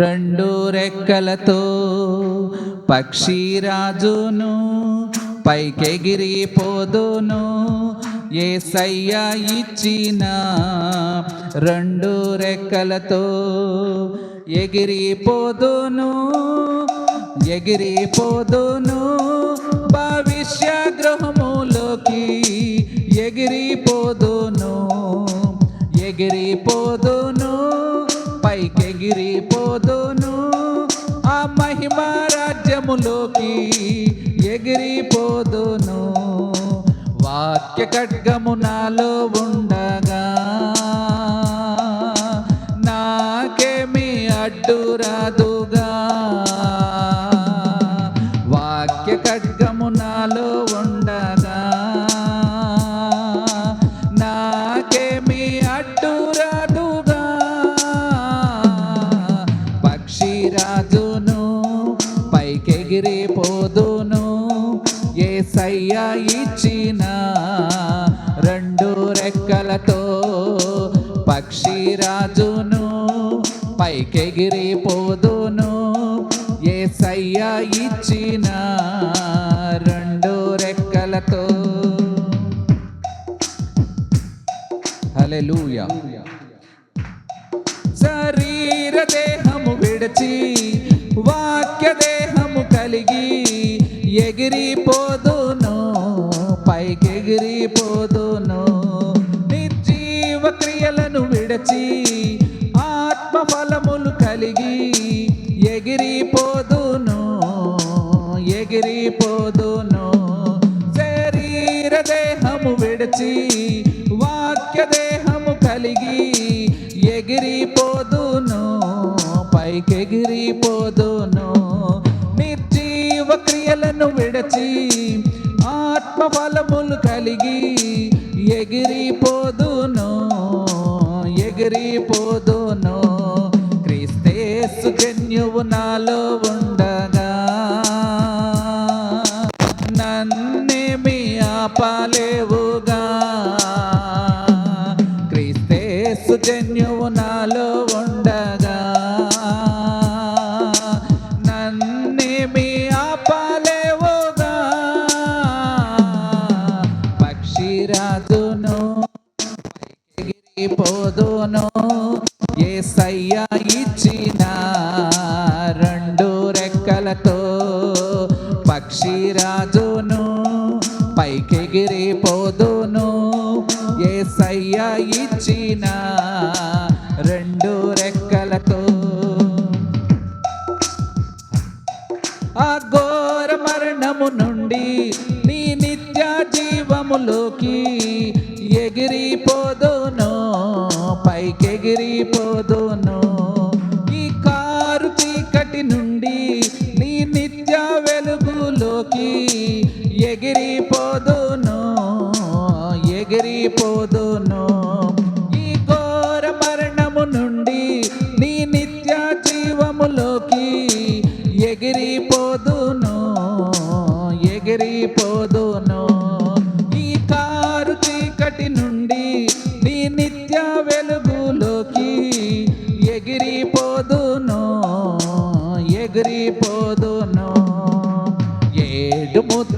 రెండు రెక్కలతో పక్షిరాజును పైకెగిరిపోదును ఏసయ్య ఇచ్చిన రెండు రెక్కలతో ఎగిరిపోదును ఎగిరిపోదును భవిష్య గృహములోకి ఎగిరిపోదును ఎగిరిపోదును ఎగిరిపోదును. ఆ మహిమ రాజ్యములోకి ఎగిరిపోదును. వాక్య ఖడ్గము నాలో ఉండగా నాకేమి అడ్డు రాదు ఏసయ్య ఇచ్చిన రెండు రెక్కలతో పక్షిరాజును పైకెగిరిపోదును ఏసయ్య ఇచ్చిన రెండు రెక్కలతో. హల్లెలూయా. శరీర దేహము విడిచి వాక్య దేహము కలిగి ఎగిరిపోదు. ఎగిరిపోదును శరీర దేహము విడిచి వాక్య దేహము కలిగి ఎగిరిపోదును పైకెగిరిపోదును. నిర్జీవ క్రియలను విడచి ఆత్మ ఫలములు కలిగి పక్షిరాజును పైకెగిరిపోదును ఏసయ్య ఇచ్చిన రెండు రెక్కలతో. ఆ ఘోర మరణము నుండి నీ నిత్య జీవములోకి ఎగిరిపోదును పైకెగిరిపోదును.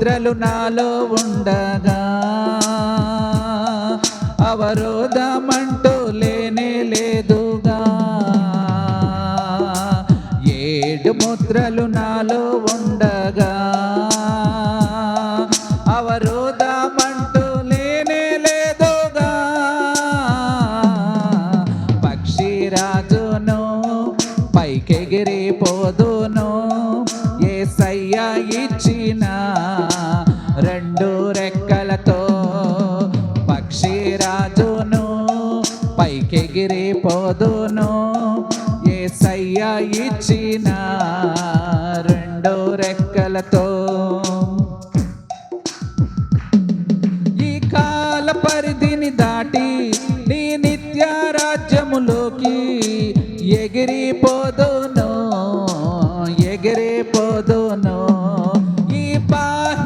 ఏడు ముద్రలు నాలో ఉండగా అవరోధమంటూ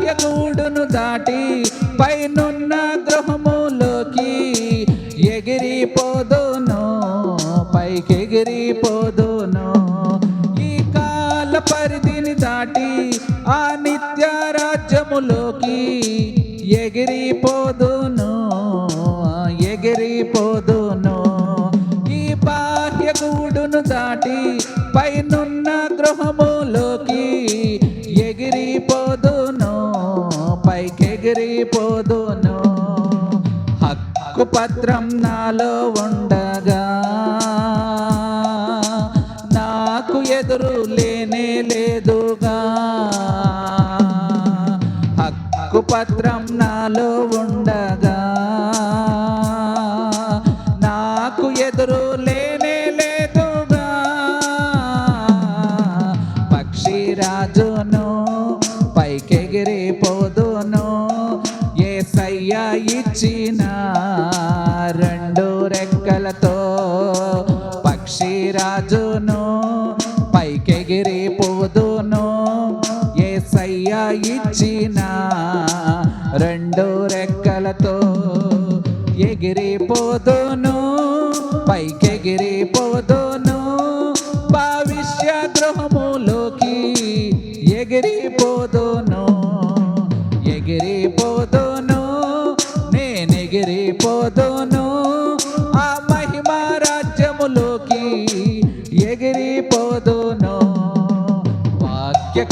భార్య గూడును దాటి పైనున్న గృహములోకి ఎగిరిపోదును పైకి ఎగిరిపోదును ఈ కాల పరిధిని దాటి ఆ నిత్య రాజ్యములోకి ఎగిరిపోదు పైకెగిరిపోదును హక్కు పత్రం నాలో ఉండగా. నాకు ఎదురు లేనే లేదుగా. హక్కు పత్రం నాలో ఉండగా. నాకు ఎదురు లేనే లేదుగా. పక్షిరాజును పక్షిరాజును ఏ ఏసయ్య ఇచ్చిన రెండు రెక్కలతో ఎగిరిపోదును పైకెగిరిపోదును భవిష్య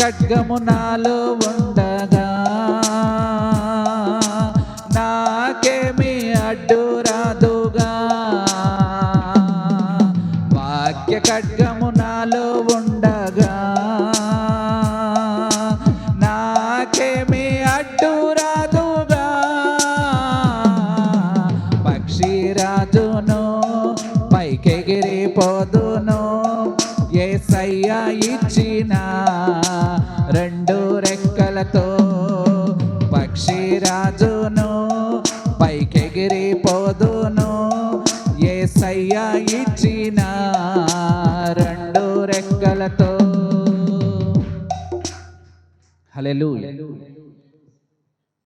ఖడ్గము నాలో ఉండగా నాకేమి అడ్డు రాదుగా. వాక్య ఖడ్గము నాలో ఉండగా నాకేమి అడ్డు రాదుగా. పక్షి రాజును పైకెగిరిపోదు పైకెగిరిపోదును. ఏసయ్య ఇచ్చిన రెండు రెక్కలతో. హల్లెలూయా.